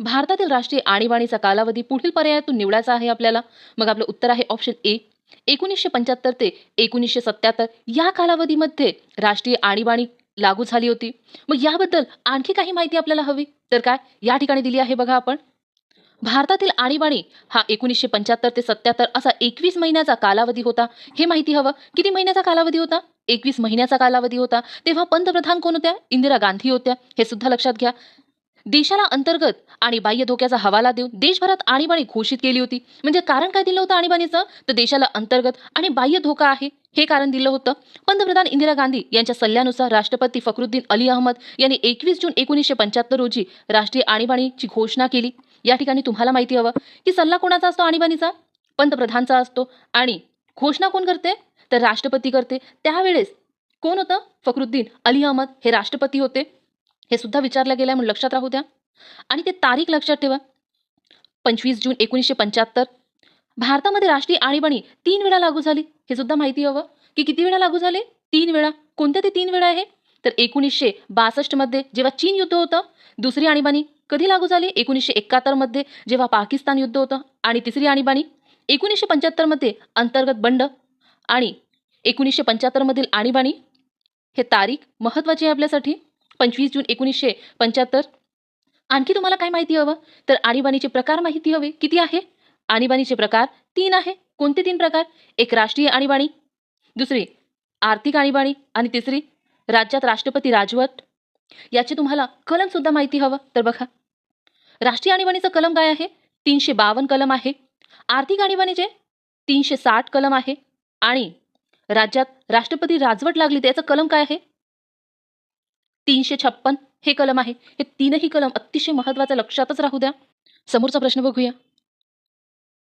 भारतातील राष्ट्रीय आणीबाणीचा कालावधी पुढील पर्यायातून निवडायचा आहे आपल्याला. मग आपलं उत्तर आहे ऑप्शन ए एकोणीसशे पंच्याहत्तर ते एकोणीसशे सत्याहत्तर या कालावधीमध्ये राष्ट्रीय आणीबाणी लागू झाली होती. मग याबद्दल आणखी काही माहिती आपल्याला हवी? तर काय? या ठिकाणी दिली आहे बघा आपण. भारतातील आणीबाणी हा एकोणीसशे पंच्याहत्तर ते सत्याहत्तर असा एकवीस महिन्याचा कालावधी होता. हे माहिती हवं? किती महिन्याचा कालावधी होता? एकवीस महिन्याचा कालावधी होता. तेव्हा पंतप्रधान कोण होत्या? इंदिरा गांधी होत्या. हे सुद्धा लक्षात घ्या. देशाला अंतर्गत आणि बाह्य धोक्याचा हवाला देऊन देशभरात आणीबाणी घोषित केली होती. म्हणजे कारण काय दिलं होतं आणीबाणीचं? तर देशाला अंतर्गत आणि बाह्य धोका आहे हे कारण दिलं होतं. पंतप्रधान इंदिरा गांधी यांच्या सल्ल्यानुसार राष्ट्रपती फखरुद्दीन अली अहमद यांनी एकवीस जून एकोणीसशे पंच्याहत्तर रोजी राष्ट्रीय आणीबाणीची घोषणा केली. या ठिकाणी तुम्हाला माहिती हवं की सल्ला कोणाचा असतो आणीबाणीचा? पंतप्रधानचा असतो. आणि घोषणा कोण करते? तर राष्ट्रपती करते. त्यावेळेस कोण होतं? फखरुद्दीन अली अहमद हे राष्ट्रपती होते. हे सुद्धा विचारलं गेलं आहे म्हणून लक्षात राहू द्या. आणि ते तारीख लक्षात ठेवा. पंचवीस जून एकोणीसशे पंच्याहत्तर. भारतामध्ये राष्ट्रीय आणीबाणी तीन वेळा लागू झाली. हे सुद्धा माहिती हवं. की किती वेळा लागू झाले? तीन वेळा. कोणत्या ते तीन वेळा आहे? तर एकोणीसशे बासष्टमध्ये जेव्हा चीन युद्ध होतं दुसरी आणीबाणी कधी लागू झाली? एकोणीसशे एकाहत्तरमध्ये जेव्हा पाकिस्तान युद्ध होतं. आणि तिसरी आणीबाणी एकोणीसशे पंच्याहत्तरमध्ये अंतर्गत बंड. आणि एकोणीसशे पंच्याहत्तरमधील आणीबाणी हे तारीख महत्त्वाची आहे आपल्यासाठी. पंचवीस जून एकोणीसशे पंच्याहत्तर. आणखी तुम्हाला काय माहिती हवं? तर आणीबाणीचे प्रकार माहिती हवे. किती आहे? आणीबाणीचे प्रकार तीन आहे. कोणते तीन प्रकार? एक राष्ट्रीय आणीबाणी दुसरी आर्थिक आणीबाणी आणि तिसरी राज्यात राष्ट्रपती राजवट. याचे तुम्हाला कलमसुद्धा माहिती हवं. तर बघा. राष्ट्रीय आणीबाणीचं कलम काय आहे? तीनशे बावन्न कलम आहे. आर्थिक आणीबाणीचे तीनशे साठ कलम आहे. आणि राज्यात राष्ट्रपती राजवट लागली त्याचं कलम काय आहे? तीनशे छप्पन हे कलम आहे. हे तीनही कलम अतिशय महत्त्वाचं लक्षातच राहू द्या. समोरचा प्रश्न बघूया.